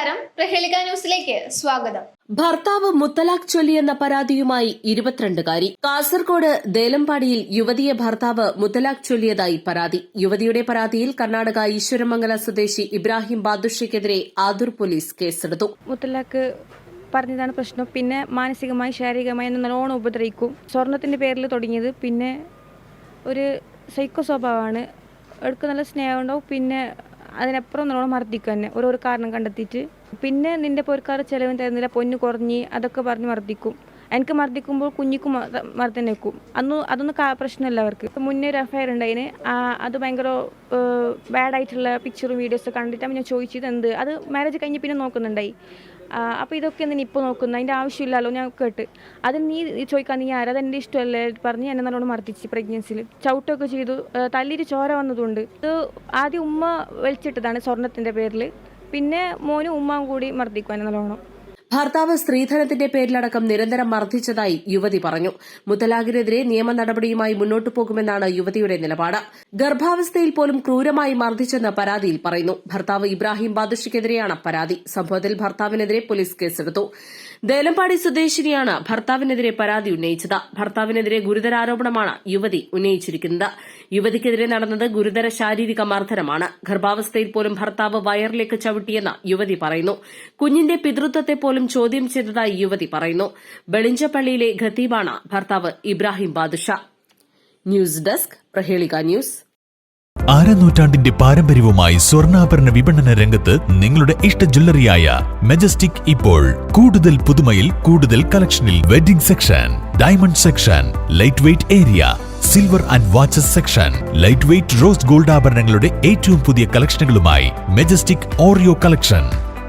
നമസ്കാരം. പ്രഹേളിക ന്യൂസിലേക്ക് സ്വാഗതം. ഭർത്താവ് മുത്തലാഖ് ചൊല്ലിയെന്ന പരാതിയുമായി ഇരുപത്തിരണ്ടുകാരി. കാസർകോട് ദേലമ്പാടിയിൽ യുവതിയെ ഭർത്താവ് മുത്തലാഖ് ചൊല്ലിയതായി പരാതി. യുവതിയുടെ പരാതിയിൽ കർണാടക ഈശ്വരമംഗല സ്വദേശി ഇബ്രാഹിം ബാദുഷയ്ക്കെതിരെ ആദൂർ പോലീസ് കേസെടുത്തു. മുത്തലാഖ് പറഞ്ഞതാണ് പ്രശ്നം. പിന്നെ മാനസികമായി ശാരീരികമായി എന്നെ നല്ലോണം ഉപദ്രവിക്കും. സ്വർണത്തിന്റെ പേരിൽ തുടങ്ങിയത് പിന്നെ ഒരു സൈക്കോ സ്വഭാവമാണ്. എടുക്ക് നല്ല സ്നേഹമുണ്ടാവും പിന്നെ അതിനപ്പുറം നല്ലോണം മർദ്ദിക്കുക തന്നെ ഓരോരോ കാരണം കണ്ടെത്തിയിട്ട്. പിന്നെ നിന്റെ പൊരുക്കാറ് ചിലവും തരുന്നില്ല. പൊന്ന് കുറഞ്ഞ് അതൊക്കെ പറഞ്ഞ് മർദ്ദിക്കും. എനിക്ക് മർദ്ദിക്കുമ്പോൾ കുഞ്ഞിക്കും നിൽക്കും അന്ന് അതൊന്നും പ്രശ്നമല്ല അവർക്ക്. മുന്നേ ഒരു അഫയർ ഉണ്ടായിന്. അത് ഭയങ്കര ബാഡായിട്ടുള്ള പിക്ചറും വീഡിയോസും കണ്ടിട്ടാണ് ഞാൻ ചോദിച്ചത് എന്ത് അത് മാരേജ് കഴിഞ്ഞ് പിന്നെ നോക്കുന്നുണ്ടായി. അപ്പോൾ ഇതൊക്കെ എന്തിനാ ഇപ്പോൾ നോക്കുന്നത് അതിന്റെ ആവശ്യമില്ലല്ലോ ഞാൻ കേട്ട്. അത് നീ ചോദിക്കാൻ നീ ആരാ? അതെന്റെ ഇഷ്ടമല്ലേ? പറഞ്ഞ് എന്നെ നല്ലോണം മർദ്ദിച്ച് പ്രഗ്നൻസിയിൽ ചവിട്ടൊക്കെ ചെയ്തു. തല്ലിയിട്ട് ചോര വന്നതുകൊണ്ട് ഇത് ആദ്യം ഉമ്മ വലിച്ചിട്ടതാണ് സ്വർണത്തിന്റെ പേരിൽ പിന്നെ മോനും ഉമ്മാവും കൂടി മർദ്ദിക്കും എന്നെ നല്ലോണം. ഭർത്താവ് സ്ത്രീധനത്തിന്റെ പേരിലടക്കം നിരന്തരം മർദ്ദിച്ചതായി യുവതി പറഞ്ഞു. മുത്തലാഖിനെതിരെ നിയമ നടപടിയുമായി മുന്നോട്ടു പോകുമെന്നാണ് യുവതിയുടെ നിലപാട്. ഗർഭാവസ്ഥയിൽ പോലും ക്രൂരമായി മർദ്ദിച്ചെന്ന് പരാതിയിൽ പറയുന്നു. ഭർത്താവ് ഇബ്രാഹിം ബാദുഷിക്കെതിരെയാണ് പരാതി. സംഭവത്തിൽ ഭർത്താവിനെതിരെ പോലീസ് കേസെടുത്തു. ദേലമ്പാടി സ്വദേശിനിയാണ് ഭർത്താവിനെതിരെ പരാതി ഉന്നയിച്ചത്. ഭർത്താവിനെതിരെ ഗുരുതരാരോപണമാണ് യുവതി ഉന്നയിച്ചിരിക്കുന്നത്. യുവതിക്കെതിരെ നടന്നത് ഗുരുതര ശാരീരിക മർദ്ദനമാണ്. ഗർഭാവസ്ഥയിൽ പോലും ഭർത്താവ് വയറിലേക്ക് ചവിട്ടിയെന്ന് യുവതി പറയുന്നു. കുഞ്ഞിന്റെ പിതൃത്വത്തെ പോലും ചോദ്യം ചെയ്തതായി യുവതി പറയുന്നു. ബെളിഞ്ചപ്പള്ളിയിലെ ഖത്തീബാണ് ഭർത്താവ് Ibrahim Badusha. News desk Prahelika news. ൂറ്റാണ്ടിന്റെ പാരമ്പര്യവുമായി സ്വർണാഭരണ വിപണന രംഗത്ത് നിങ്ങളുടെ ഇഷ്ട ജ്വല്ലറിയായ മെജസ്റ്റിക് ഇപ്പോൾ കൂടുതൽ പുതുമയിൽ കൂടുതൽ കളക്ഷനിൽ wedding section diamond section light weight area silver and watches section light weight rose gold ആഭരണങ്ങളുടെ ഏറ്റവും പുതിയ കളക്ഷനുകളുമായി മെജസ്റ്റിക് ഓറിയോ കളക്ഷൻ.